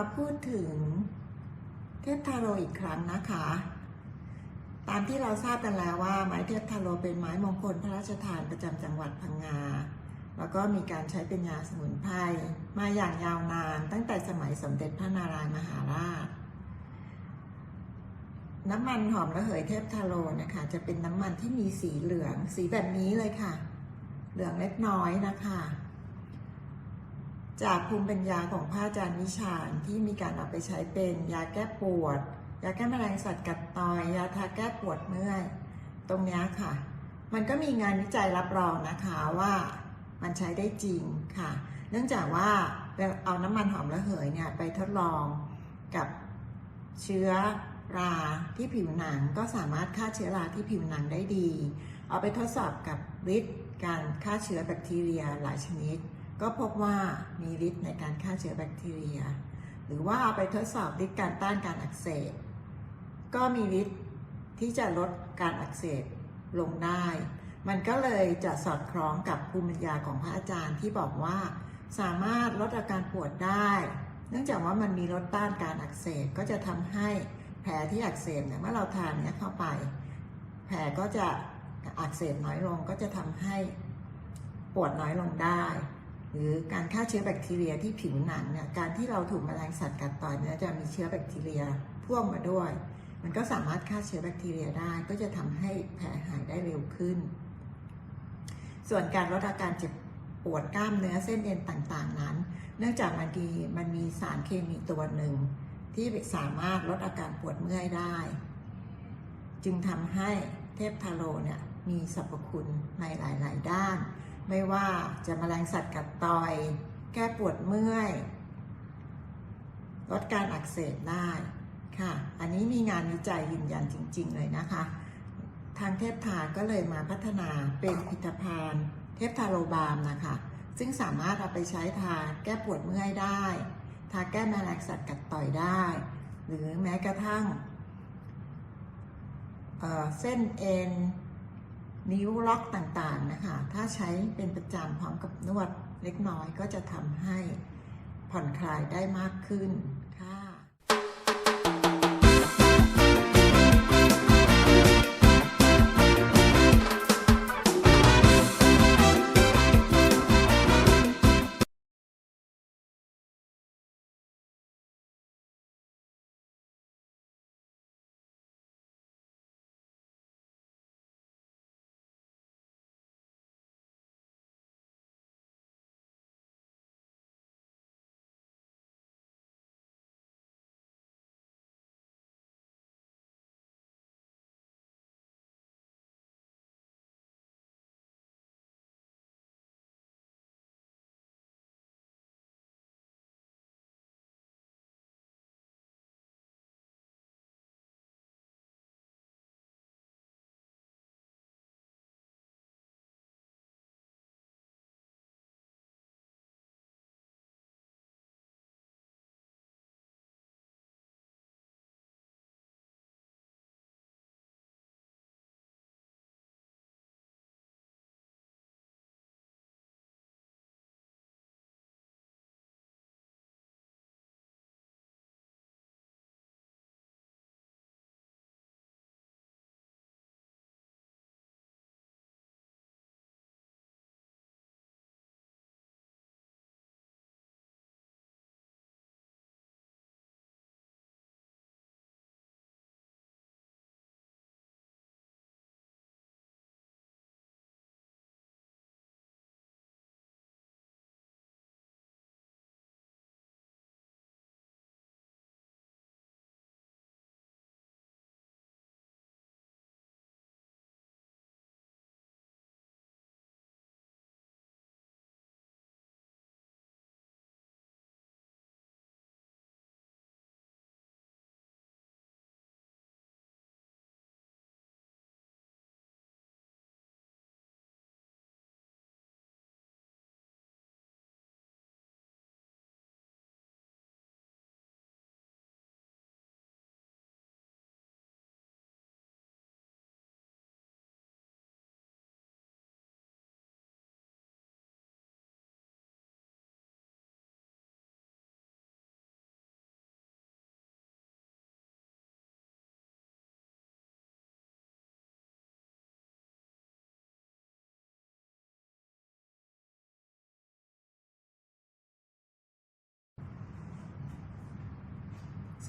มาพูดถึงเทพทาโรอีกครั้งนะคะ ตามที่เราทราบกันแล้วว่า ไม้เทพทาโรเป็นไม้มงคลพระราชทานประจำจังหวัดพังงา แล้วก็มีการใช้เป็นยาสมุนไพรมาอย่างยาวนาน ตั้งแต่สมัยสมเด็จพระนารายณ์มหาราช น้ำมันหอมระเหยเทพทาโรนะคะ จะเป็นน้ำมันที่มีสีเหลือง สีแบบนี้เลยค่ะ เหลืองเล็กน้อยนะคะ จากภูมิปัญญาของพระอาจารย์วิชาญที่มีการเอาไปใช้เป็นยาแก้ปวด ยาแก้แมลงสัตว์กัดตอย ยาทาแก้ปวดเมื่อย ตรงเนี้ยค่ะ มันก็มีงานวิจัยรับรองนะคะว่ามันใช้ได้จริงค่ะ เนื่องจากว่าเอาน้ำมันหอมระเหยเนี่ยไปทดลองกับเชื้อราที่ผิวหนังก็สามารถฆ่าเชื้อราที่ผิวหนังได้ดี เอาไปทดสอบกับฤทธิ์การฆ่าเชื้อแบคทีเรียหลายชนิด ก็พบว่ามีฤทธิ์ในการฆ่าเชื้อแบคทีเรีย หรือว่าเอาไปทดสอบฤทธิ์การต้านการอักเสบ ก็มีฤทธิ์ที่จะลดการอักเสบลงได้ มันก็เลยจะสอดคล้องกับภูมิปัญญาของพระอาจารย์ที่บอกว่า สามารถลดอาการปวดได้ เนื่องจากว่ามันมีลดต้านการอักเสบก็จะทำให้แผลที่อักเสบเนี่ยเมื่อเราทานเนี้ยเข้าไป แผลก็จะอักเสบน้อยลงก็จะทำให้ปวดน้อยลงได้ หรือการฆ่าเชื้อแบคทีเรียที่ผิวหนังเนี่ยการที่เราถูกแมลงสัตว์กัดต่อยเนี่ยจะมีเชื้อแบคทีเรียพ่วงมาด้วย มันก็สามารถฆ่าเชื้อแบคทีเรียได้ ก็จะทำให้แผลหายได้เร็วขึ้น ส่วนการลดอาการเจ็บปวดกล้ามเนื้อเส้นเอ็นต่างๆนั้น เนื่องจากมันมีมันมีสารเคมีตัวหนึ่ง ที่สามารถลดอาการปวดเมื่อยได้ จึงทำให้เทพทาโรเนี่ยมีสรรพคุณในหลาย ๆ ด้าน ไม่ว่าจะแมลงสัตว์กัดต่อย แก้ปวดเมื่อย ลดการอักเสบได้ค่ะ อันนี้มีงานวิจัยยืนยันจริง ๆ เลยนะคะ ทางเทพทาก็เลยมาพัฒนาเป็นผลิตภัณฑ์เทพทาโรบามนะคะ ซึ่งสามารถเอาไปใช้ทาแก้ปวดเมื่อยได้ ทาแก้แมลงสัตว์กัดต่อยได้ หรือแม้กระทั่งเเส้นเอ็น นิ้วล็อกต่างๆนะคะ ถ้าใช้เป็นประจำพร้อมกับนวดเล็กน้อยก็จะทำให้ผ่อนคลายได้มากขึ้น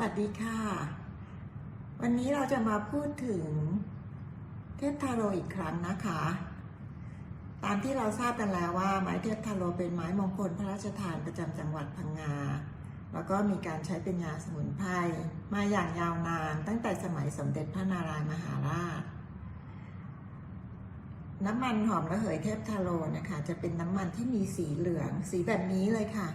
วัสดีค่ะ วันนี้เราจะมาพูดถึงเทพทาโรอีกครั้งนะคะ ตามที่เราทราบกันแล้วว่า ไม้เทพทาโรเป็นไม้มงคลพระราชทานประจำจังหวัดพังงา แล้วก็มีการใช้เป็นยาสมุนไพรมาอย่างยาวนาน ตั้งแต่สมัยสมเด็จพระนารายมหาราช น้ำมันหอมระเหยเทพทาโรนะคะ จะเป็นน้ำมันที่มีสีเหลือง สีแบบนี้เลยค่ะ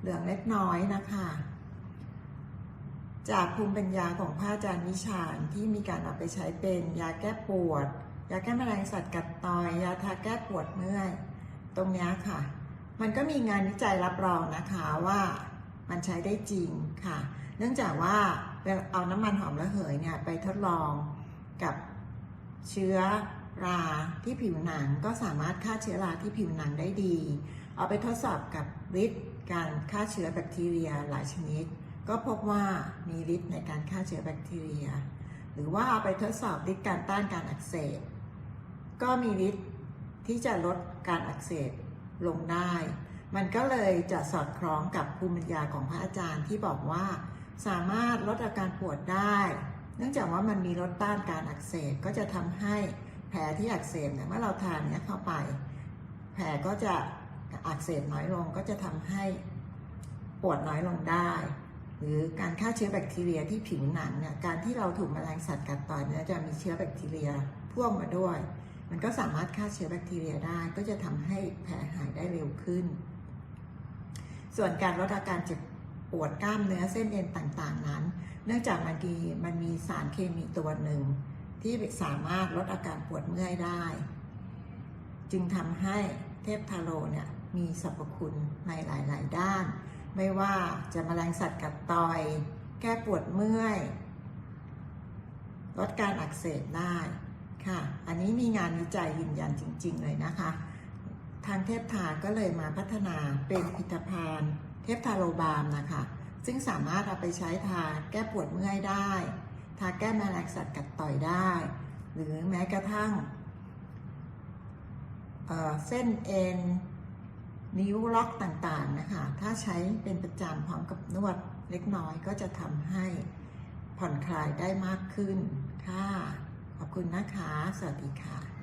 เหลืองเล็กน้อยนะคะ จากภูมิปัญญาของพระอาจารย์วิชาญที่มีการเอาไปใช้เป็นยาแก้ปวด ยาแก้แมลงสัตว์กัดตอย ยาทาแก้ปวดเมื่อย ตรงนี้ค่ะ มันก็มีงานวิจัยรับรองนะคะว่ามันใช้ได้จริงค่ะ เนื่องจากว่าเอาน้ำมันหอมระเหยเนี่ยไปทดลองกับเชื้อราที่ผิวหนังก็สามารถฆ่าเชื้อราที่ผิวหนังได้ดี เอาไปทดสอบกับฤทธิ์การฆ่าเชื้อแบคทีเรียหลายชนิด ก็พบว่ามีฤทธิ์ในการฆ่าเชื้อแบคทีเรีย หรือว่าเอาไปทดสอบฤทธิ์การต้านการอักเสบ ก็มีฤทธิ์ที่จะลดการอักเสบลงได้ มันก็เลยจะสอดคล้องกับภูมิปัญญาของพระอาจารย์ที่บอกว่า สามารถลดอาการปวดได้ เนื่องจากว่ามันมีลดต้านการอักเสบก็จะทำให้แผลที่อักเสบเนี่ยเมื่อเราทานเนี้ยเข้าไป แผลก็จะอักเสบน้อยลงก็จะทำให้ปวดน้อยลงได้ หรือการฆ่าเชื้อแบคทีเรียที่ผิวหนังเนี่ยการที่เราถูกแมลงสัตว์กัดต่อยเนี่ยจะมีเชื้อแบคทีเรียพ่วงมาด้วย มันก็สามารถฆ่าเชื้อแบคทีเรียได้ ก็จะทำให้แผลหายได้เร็วขึ้น ส่วนการลดอาการเจ็บปวดกล้ามเนื้อเส้นเอ็นต่างๆนั้น เนื่องจากมันมีมันมีสารเคมีตัวหนึ่ง ที่สามารถลดอาการปวดเมื่อยได้ จึงทำให้เทพทาโรเนี่ยมีสรรพคุณในหลาย ๆ ด้าน ไม่ว่าจะแมลงสัตว์กัดต่อย แก้ปวดเมื่อย ลดการอักเสบได้ค่ะ อันนี้มีงานวิจัยยืนยันจริง ๆ เลยนะคะ ทางเทพทาก็เลยมาพัฒนาเป็นผลิตภัณฑ์เทพทาโรบาล์มนะคะ ซึ่งสามารถเอาไปใช้ทาแก้ปวดเมื่อยได้ ทาแก้แมลงสัตว์กัดต่อยได้ หรือแม้กระทั่งเเส้นเอ็น นิ้วล็อกต่างๆนะคะ ถ้าใช้เป็นประจำพร้อมกับนวดเล็กน้อยก็จะทำให้ผ่อนคลายได้มากขึ้นค่ะ ขอบคุณนะคะ สวัสดีค่ะ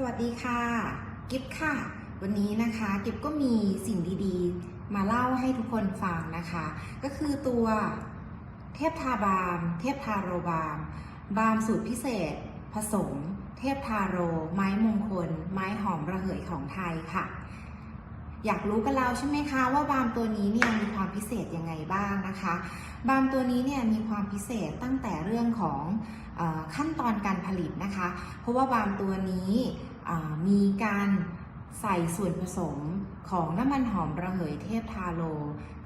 สวัสดีค่ะ กิฟค่ะ วันนี้นะคะกิฟก็มีสิ่งดีๆ มาเล่าให้ทุกคนฟังนะคะ ก็คือตัวเทพทาบาล์มเทพทาโรบาล์มบาล์มสูตรพิเศษ ผสม เทพทาโร ไม้มงคล ไม้หอมระเหยของไทยค่ะ อยากรู้กันแล้วใช่ไหมคะว่าบามตัวนี้เนี่ยมีความพิเศษยังไงบ้างนะคะ บามตัวนี้เนี่ยมีความพิเศษตั้งแต่เรื่องของอขั้นตอนการผลิตนะคะ เพราะว่าบามตัวนี้มีการใส่ส่วนผสมของน้ำมันหอมระเหยเทพทาโล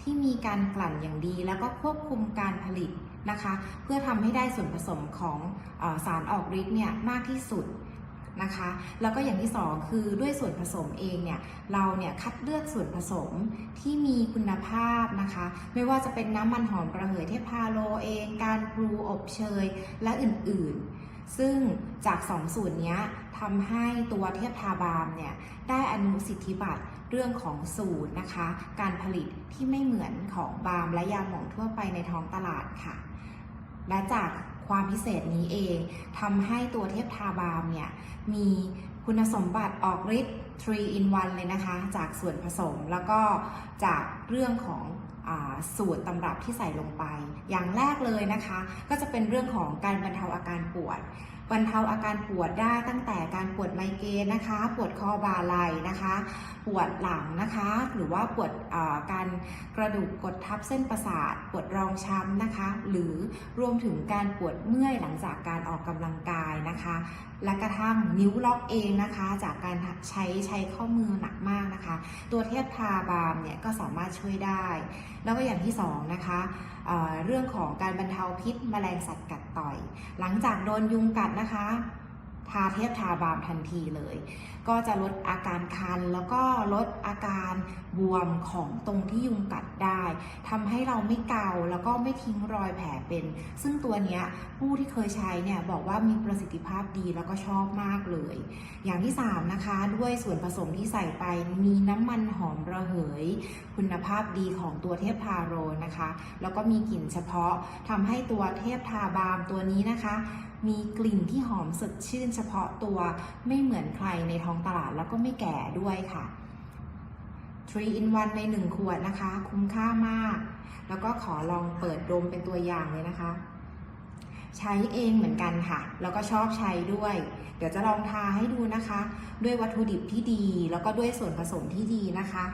ที่มีการกลั่นอย่างดี แล้วก็ควบคุมการผลิตนะคะ เพื่อทำให้ได้ส่วนผสมของอสารออกฤทธิ์เนี่ยมากที่สุด นะคะ แล้วก็อย่างที่สองคือด้วยส่วนผสมเองเนี่ยเราเนี่ยคัดเลือกส่วนผสมที่มีคุณภาพนะคะ ไม่ว่าจะเป็นน้ำมันหอมระเหยเทพาโลเอง การปรูอบเชยและอื่นๆ ซึ่งจากสองสูตรเนี้ทำให้ตัวเทพทาบาล์มเนี่ยได้อนุสิทธิบัตรเรื่องของสูตรนะคะ การผลิตที่ไม่เหมือนของบาล์มและยาหมองทั่วไปในท้องตลาดค่ะ และจาก ความพิเศษนี้เองทำให้ตัวเทพทาบามเนี่ยมีคุณสมบัติออกฤทธิ์ 3 in 1 เลยนะคะ จากส่วนผสมแล้วก็จากเรื่องของสูตรตำรับที่ใส่ลงไป อย่างแรกเลยนะคะ ก็จะเป็นเรื่องของการบรรเทาอาการปวดบรรเทาอาการปวดได้ตั้งแต่การปวดไมเกรนนะคะ ปวดคอบ่าไหล่นะคะ ปวดหลังนะคะ หรือว่าปวดการกระดูกกดทับเส้นประสาท ปวดรองช้ำนะคะ หรือรวมถึงการปวดเมื่อยหลังจากการออกกำลังกายนะคะ และกระทั่งนิ้วล็อกเองนะคะ จากการใช้ใช้ข้อมือหนักมากนะคะ ตัวเทพทาบามเนี่ยก็สามารถช่วยได้ แล้วก็อย่างที่สองนะคะเเรื่องของการบรรเทาพิษแมลงสัตว์กัดต่อย หลังจากโดนยุงกัดนะคะ ทาเทพทาบามทันทีเลย ก็จะลดอาการคันแล้วก็ลดอาการบวมของตรงที่ยุงกัดได้ทำให้เราไม่เกาแล้วก็ไม่ทิ้งรอยแผลเป็น ซึ่งตัวนี้ผู้ที่เคยใช้เนี่ยบอกว่ามีประสิทธิภาพดีแล้วก็ชอบมากเลย อย่างที่ 3 นะคะ ด้วยส่วนผสมที่ใส่ไปมีน้ำมันหอมระเหย คุณภาพดีของตัวเทพทาโรนะคะ แล้วก็มีกลิ่นเฉพาะทำให้ตัวเทพทาบามตัวนี้นะคะ มีกลิ่นที่หอมสดชื่นเฉพาะตัวไม่เหมือนใครในท้องตลาดแล้วก็ไม่แก่ด้วยค่ะ 3 in 1 ใน 1 ขวดนะคะ คุ้มค่ามาก แล้วก็ขอลองเปิดดมเป็นตัวอย่างเลยนะคะ ใช้เองเหมือนกันค่ะ แล้วก็ชอบใช้ด้วย เดี๋ยวจะลองทาให้ดูนะคะ ด้วยวัตถุดิบที่ดี แล้วก็ด้วยส่วนผสมที่ดีนะคะ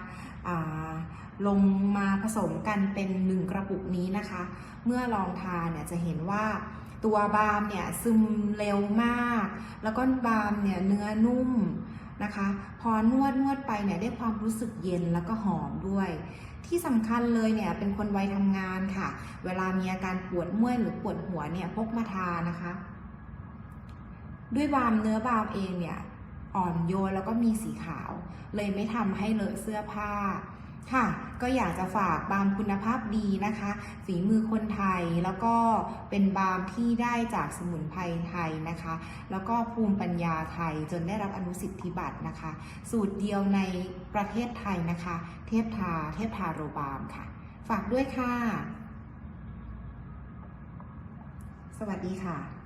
ลงมาผสมกันเป็นหนึ่งกระปุกนี้นะคะ เมื่อลองทาเนี่ยจะเห็นว่า ตัวบาล์มเนี่ยซึมเร็วมาก แล้วก็บาล์มเนี่ยเนื้อนุ่มนะคะ พอนวดนวดไปเนี่ยได้ความรู้สึกเย็นแล้วก็หอมด้วย ที่สำคัญเลยเนี่ยเป็นคนวัยทำงานค่ะ เวลามีอาการปวดเมื่อยหรือปวดหัวเนี่ยพกมาทานะคะ ด้วยบาล์มเนื้อบาล์มเองเนี่ยอ่อนโยนแล้วก็มีสีขาว เลยไม่ทำให้เลอะเสื้อผ้า ค่ะ ก็อยากจะฝากบาล์มคุณภาพดีนะคะ ฝีมือคนไทยแล้วก็เป็นบาล์มที่ได้จากสมุนไพรไทยนะคะ แล้วก็ภูมิปัญญาไทยจนได้รับอนุสิทธิบัตรนะคะ สูตรเดียวในประเทศไทยนะคะ เทพทาเทพทาโรบาล์มค่ะ ฝากด้วยค่ะ สวัสดีค่ะ